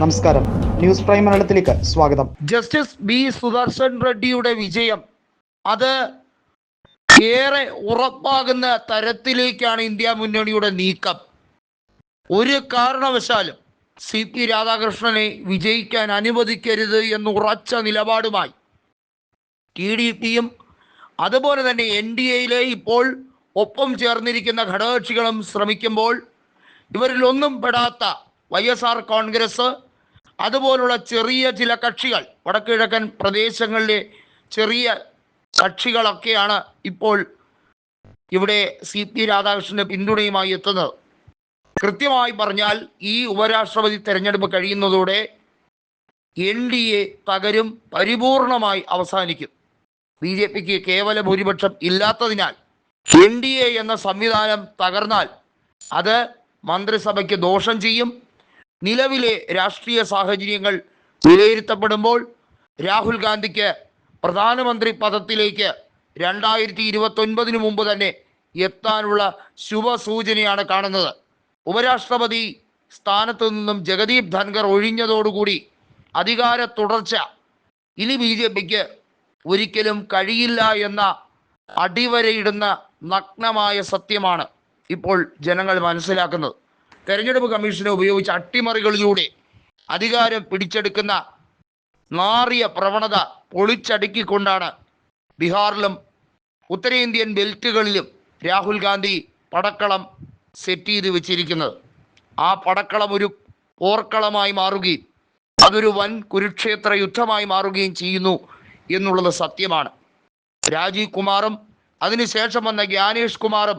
നമസ്കാരം. News prime മലയാളത്തിലേക്ക് സ്വാഗതം. ജസ്റ്റിസ് ബി സുദർശൻ റെഡ്ഡിയുടെ വിജയം. അത് ഏറെ ഉറപ്പാകുന്ന തരത്തിലേക്കാണ് ഇന്ത്യ മുന്നണിയുടെ നീക്കം. ഒരു കാരണവശാലും സി പി രാധാകൃഷ്ണനെ വിജയിക്കാൻ അനുവദിക്കരുത് എന്ന് ഉറച്ച നിലപാടുമായി ടി ഡി പിയും അതുപോലെ തന്നെ എൻ ഡി എയിലെ ഇപ്പോൾ ഒപ്പം ചേർന്നിരിക്കുന്ന ഘടകകക്ഷികളും ശ്രമിക്കുമ്പോൾ ഇവരിലൊന്നും പെടാത്ത വൈ എസ് ആർ കോൺഗ്രസ് അതുപോലുള്ള ചെറിയ ചില കക്ഷികൾ വടക്കുകിഴക്കൻ പ്രദേശങ്ങളിലെ ചെറിയ കക്ഷികളൊക്കെയാണ് ഇപ്പോൾ ഇവിടെ സി പി രാധാകൃഷ്ണന്റെ പിന്തുണയുമായി എത്തുന്നത്. കൃത്യമായി പറഞ്ഞാൽ ഈ ഉപരാഷ്ട്രപതി തെരഞ്ഞെടുപ്പ് കഴിയുന്നതോടെ എൻ ഡി എ തകരും പരിപൂർണമായി അവസാനിക്കും. ബി ജെ പിക്ക് കേവല ഭൂരിപക്ഷം ഇല്ലാത്തതിനാൽ എൻ ഡി എ എന്ന സംവിധാനം തകർന്നാൽ അത് മന്ത്രിസഭയ്ക്ക് ദോഷം ചെയ്യും നിലവിലെ രാഷ്ട്രീയ സാഹചര്യങ്ങൾ വിലയിരുത്തപ്പെടുമ്പോൾ രാഹുൽ ഗാന്ധിക്ക് പ്രധാനമന്ത്രി പദത്തിലേക്ക് രണ്ടായിരത്തി ഇരുപത്തൊൻപതിനു മുമ്പ് തന്നെ എത്താനുള്ള ശുഭസൂചനയാണ് കാണുന്നത്. ഉപരാഷ്ട്രപതി സ്ഥാനത്തു നിന്നും ജഗദീപ് ധൻഖർ ഒഴിഞ്ഞതോടുകൂടി അധികാര തുടർച്ച. ഇനി ബി ജെ പിക്ക് ഒരിക്കലും കഴിയില്ല എന്ന അടിവരയിടുന്ന നഗ്നമായ സത്യമാണ് ഇപ്പോൾ ജനങ്ങൾ മനസ്സിലാക്കുന്നത്. തെരഞ്ഞെടുപ്പ് കമ്മീഷനെ ഉപയോഗിച്ച് അട്ടിമറികളിലൂടെ അധികാരം പിടിച്ചെടുക്കുന്ന നാറിയ പ്രവണത പൊളിച്ചടുക്കിക്കൊണ്ടാണ് ബീഹാറിലും ഉത്തരേന്ത്യൻ ബെൽറ്റുകളിലും രാഹുൽ ഗാന്ധി പടക്കളം സെറ്റ് ചെയ്ത് വെച്ചിരിക്കുന്നത്. ആ പടക്കളം ഒരു പോർക്കളമായി മാറുകയും അതൊരു വൻ കുരുക്ഷേത്ര യുദ്ധമായി മാറുകയും ചെയ്യുന്നു എന്നുള്ളത് സത്യമാണ്. രാജീവ് കുമാറും അതിനുശേഷം വന്ന ജ്ഞാനേഷ് കുമാറും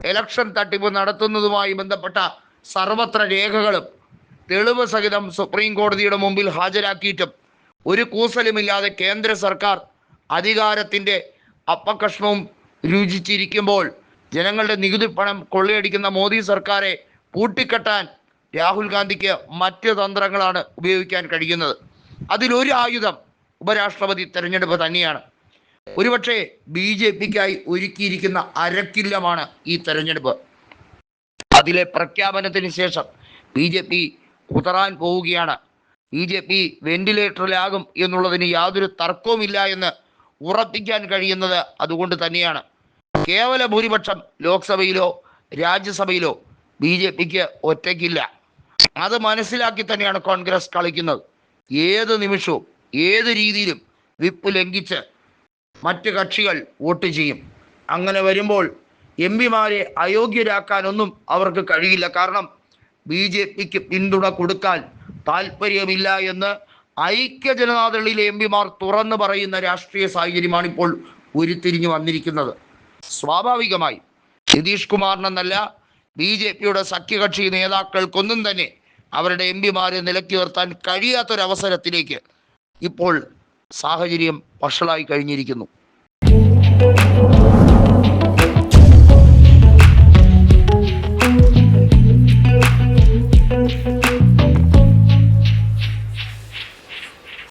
ഇലക്ഷൻ തട്ടിപ്പ് നടത്തുന്നതുമായി ബന്ധപ്പെട്ട സർവത്ര രേഖകളും തെളിവ് സഹിതം സുപ്രീം കോടതിയുടെ മുമ്പിൽ ഹാജരാക്കിയിട്ടും ഒരു കൂസലുമില്ലാതെ കേന്ദ്ര സർക്കാർ അധികാരത്തിന്റെ അപ്പകഷ്ണവും രുചിച്ചിരിക്കുമ്പോൾ ജനങ്ങളുടെ നികുതി പണം കൊള്ളയടിക്കുന്ന മോദി സർക്കാരെ പൂട്ടിക്കെട്ടാൻ രാഹുൽ ഗാന്ധിക്ക് മറ്റ് തന്ത്രങ്ങളാണ് ഉപയോഗിക്കാൻ കഴിയുന്നത്. അതിലൊരു ആയുധം ഉപരാഷ്ട്രപതി തെരഞ്ഞെടുപ്പ് തന്നെയാണ്. ഒരുപക്ഷെ ബി ജെ പിക്കായി ഒരുക്കിയിരിക്കുന്ന അരക്കില്ലമാണ് ഈ തെരഞ്ഞെടുപ്പ്. അതിലെ പ്രഖ്യാപനത്തിന് ശേഷം ബി ജെ പി കുതറാൻ പോവുകയാണ്. ബി ജെ പി വെന്റിലേറ്ററിലാകും എന്നുള്ളതിന് യാതൊരു തർക്കവുമില്ല എന്ന് ഉറപ്പിക്കാൻ കഴിയുന്നത് അതുകൊണ്ട് തന്നെയാണ്. കേവല ഭൂരിപക്ഷം ലോക്സഭയിലോ രാജ്യസഭയിലോ ബി ജെ പിക്ക് ഒറ്റയ്ക്കില്ല. അത് മനസ്സിലാക്കി തന്നെയാണ് കോൺഗ്രസ് കളിക്കുന്നത്. ഏത് നിമിഷവും ഏത് രീതിയിലും വിപ്പ് ലംഘിച്ച് മറ്റ് കക്ഷികൾ വോട്ട് ചെയ്യും. അങ്ങനെ വരുമ്പോൾ എം പിമാരെ അയോഗ്യരാക്കാനൊന്നും അവർക്ക് കഴിയില്ല. കാരണം ബി ജെ പിക്ക് പിന്തുണ കൊടുക്കാൻ താല്പര്യമില്ല എന്ന് ഐക്യ ജനതാദളിലെ എം പിമാർ തുറന്നു പറയുന്ന രാഷ്ട്രീയ സാഹചര്യമാണ് ഇപ്പോൾ ഉരുത്തിരിഞ്ഞു വന്നിരിക്കുന്നത്. സ്വാഭാവികമായി നിതീഷ് കുമാറിനെന്നല്ല ബി ജെ പിയുടെ സഖ്യകക്ഷി നേതാക്കൾക്കൊന്നും തന്നെ അവരുടെ എം പിമാരെ നിലക്കി ഉയർത്താൻ കഴിയാത്തൊരവസരത്തിലേക്ക് ഇപ്പോൾ സാഹചര്യം വഷളായി കഴിഞ്ഞിരിക്കുന്നു.